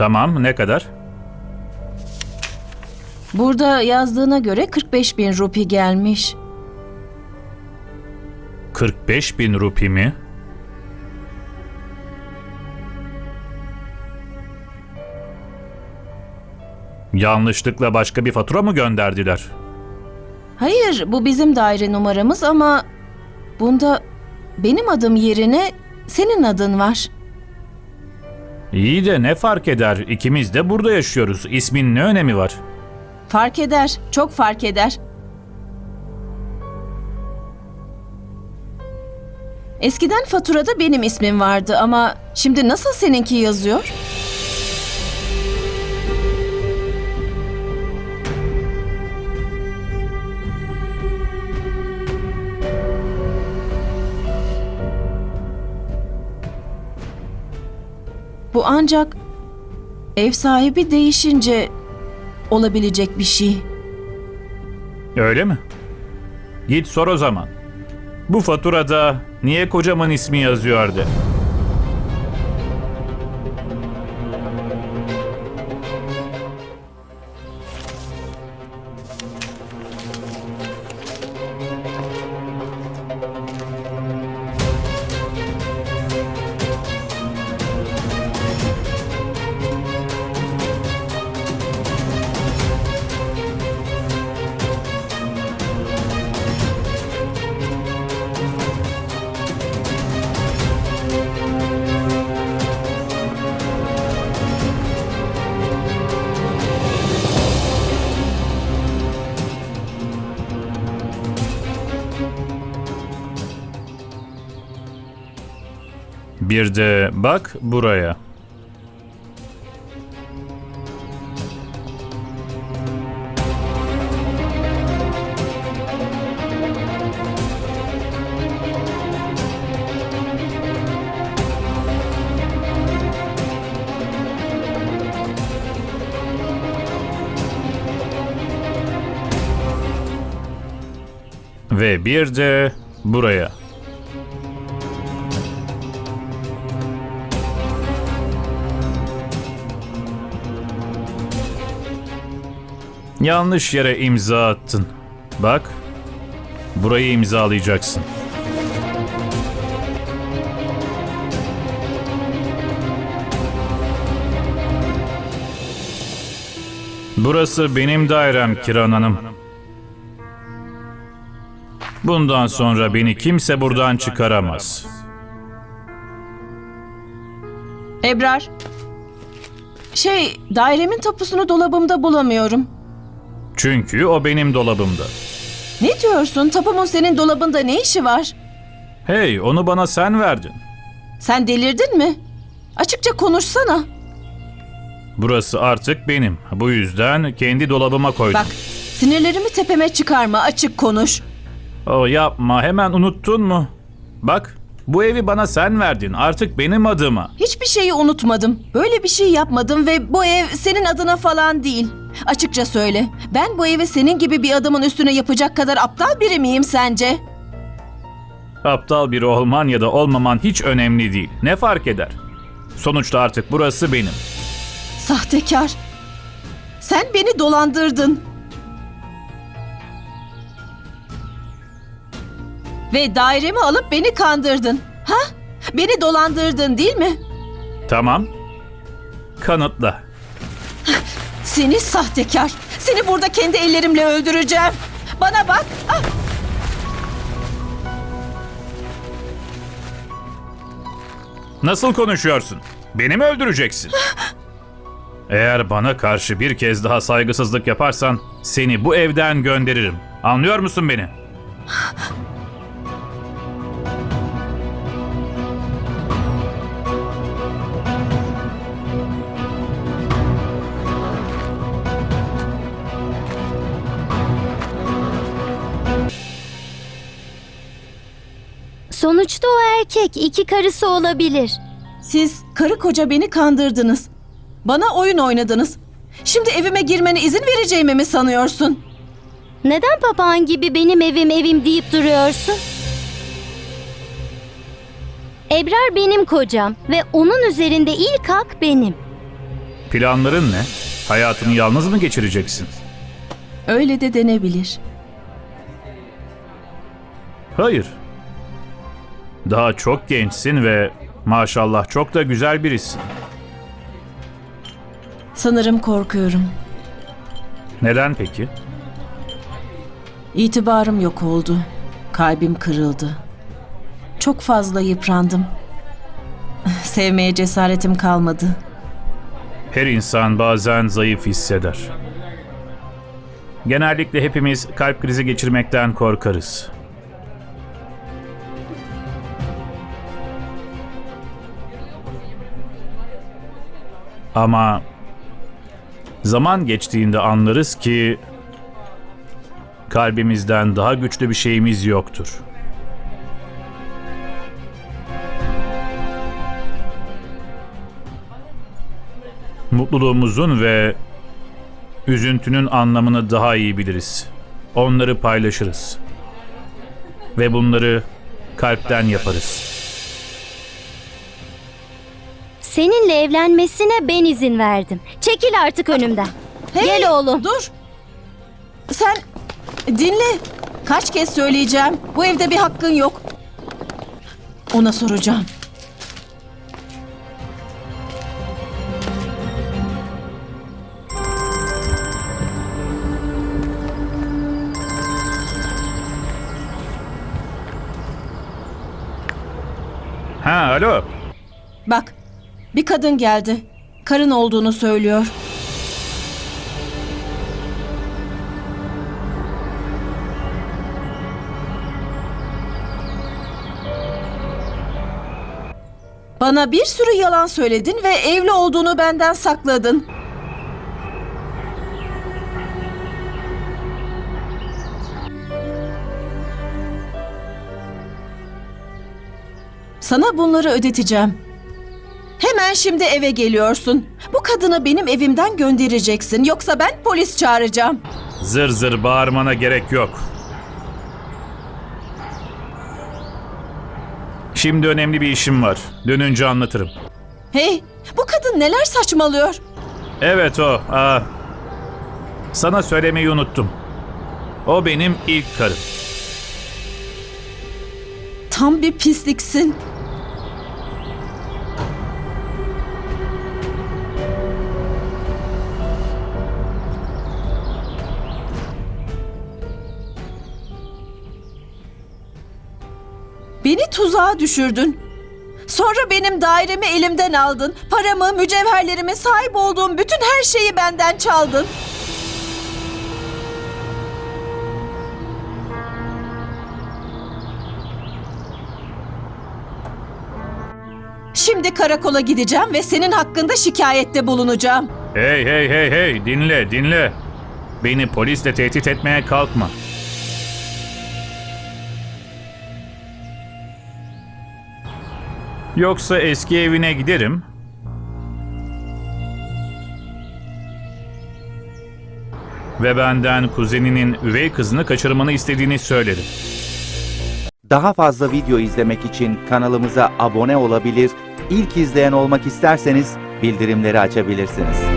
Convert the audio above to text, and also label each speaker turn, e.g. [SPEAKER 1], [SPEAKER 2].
[SPEAKER 1] Tamam ne kadar?
[SPEAKER 2] Burada yazdığına göre 45 bin rupi gelmiş.
[SPEAKER 1] 45 bin rupi mi? Yanlışlıkla başka bir fatura mı gönderdiler?
[SPEAKER 2] Hayır, bu bizim daire numaramız ama bunda benim adım yerine senin adın var.
[SPEAKER 1] İyi de ne fark eder? İkimiz de burada yaşıyoruz. İsmin ne önemi var?
[SPEAKER 2] Fark eder, çok fark eder. Eskiden faturada benim ismim vardı ama şimdi nasıl seninki yazıyor? Bu ancak ev sahibi değişince olabilecek bir şey.
[SPEAKER 1] Öyle mi? Git sor o zaman. Bu faturada niye kocamın ismi yazıyordu? Bir de bak buraya. Ve bir de buraya. Yanlış yere imza attın. Bak, burayı imzalayacaksın. Burası benim dairem Kiran Hanım. Bundan sonra beni kimse buradan çıkaramaz.
[SPEAKER 2] Ebrar. Şey, dairemin tapusunu dolabımda bulamıyorum.
[SPEAKER 1] Çünkü o benim dolabımda.
[SPEAKER 2] Ne diyorsun? Tapumun senin dolabında ne işi var?
[SPEAKER 1] Hey, onu bana sen verdin.
[SPEAKER 2] Sen delirdin mi? Açıkça konuşsana.
[SPEAKER 1] Burası artık benim. Bu yüzden kendi dolabıma koydum.
[SPEAKER 2] Bak, sinirlerimi tepeme çıkarma, açık konuş.
[SPEAKER 1] O yapma hemen unuttun mu? Bak bu evi bana sen verdin artık benim adıma.
[SPEAKER 2] Hiçbir şeyi unutmadım. Böyle bir şey yapmadım ve bu ev senin adına falan değil. Açıkça söyle. Ben bu evi senin gibi bir adamın üstüne yapacak kadar aptal biri miyim sence?
[SPEAKER 1] Aptal biri olman ya da olmaman hiç önemli değil. Ne fark eder? Sonuçta artık burası benim.
[SPEAKER 2] Sahtekar. Sen beni dolandırdın. Ve dairemi alıp beni kandırdın. Ha? Beni dolandırdın değil mi?
[SPEAKER 1] Tamam. Kanıtla.
[SPEAKER 2] Seni sahtekar. Seni burada kendi ellerimle öldüreceğim. Bana bak. Ah!
[SPEAKER 1] Nasıl konuşuyorsun? Beni mi öldüreceksin? Eğer bana karşı bir kez daha saygısızlık yaparsan seni bu evden gönderirim. Anlıyor musun beni?
[SPEAKER 3] Sonuçta o erkek iki karısı olabilir.
[SPEAKER 2] Siz karı koca beni kandırdınız. Bana oyun oynadınız. Şimdi evime girmene izin vereceğimi mi sanıyorsun?
[SPEAKER 3] Neden papağan gibi benim evim evim deyip duruyorsun? Ebrar benim kocam ve onun üzerinde ilk hak benim.
[SPEAKER 1] Planların ne? Hayatını yalnız mı geçireceksin?
[SPEAKER 2] Öyle de denebilir.
[SPEAKER 1] Hayır. Daha çok gençsin ve maşallah çok da güzel birisin.
[SPEAKER 2] Sanırım korkuyorum.
[SPEAKER 1] Neden peki?
[SPEAKER 2] İtibarım yok oldu. Kalbim kırıldı. Çok fazla yıprandım. Sevmeye cesaretim kalmadı.
[SPEAKER 1] Her insan bazen zayıf hisseder. Genellikle hepimiz kalp krizi geçirmekten korkarız. Ama zaman geçtiğinde anlarız ki kalbimizden daha güçlü bir şeyimiz yoktur. Mutluluğumuzun ve üzüntünün anlamını daha iyi biliriz. Onları paylaşırız. Ve bunları kalpten yaparız.
[SPEAKER 3] Seninle evlenmesine ben izin verdim. Çekil artık önümden.
[SPEAKER 2] Hey,
[SPEAKER 3] Gel oğlum.
[SPEAKER 2] Dur. Sen dinle. Kaç kez söyleyeceğim. Bu evde bir hakkın yok. Ona soracağım.
[SPEAKER 1] Ha alo.
[SPEAKER 2] Bak. Bir kadın geldi. Karın olduğunu söylüyor. Bana bir sürü yalan söyledin ve evli olduğunu benden sakladın. Sana bunları ödeteceğim. Hemen şimdi eve geliyorsun. Bu kadını benim evimden göndereceksin. Yoksa ben polis çağıracağım.
[SPEAKER 1] Zır zır bağırmana gerek yok. Şimdi önemli bir işim var. Dönünce anlatırım.
[SPEAKER 2] Hey, bu kadın neler saçmalıyor?
[SPEAKER 1] Evet o. Aa, sana söylemeyi unuttum. O benim ilk karım.
[SPEAKER 2] Tam bir pisliksin. Beni tuzağa düşürdün. Sonra benim dairemi elimden aldın. Paramı, mücevherlerimi, sahip olduğum bütün her şeyi benden çaldın. Şimdi karakola gideceğim ve senin hakkında şikayette bulunacağım.
[SPEAKER 1] Hey hey hey hey dinle dinle. Beni polisle tehdit etmeye kalkma. Yoksa eski evine giderim. Ve benden kuzeninin üvey kızını kaçırmanı istediğini söylerim.
[SPEAKER 4] Daha fazla video izlemek için kanalımıza abone olabilir, ilk izleyen olmak isterseniz bildirimleri açabilirsiniz.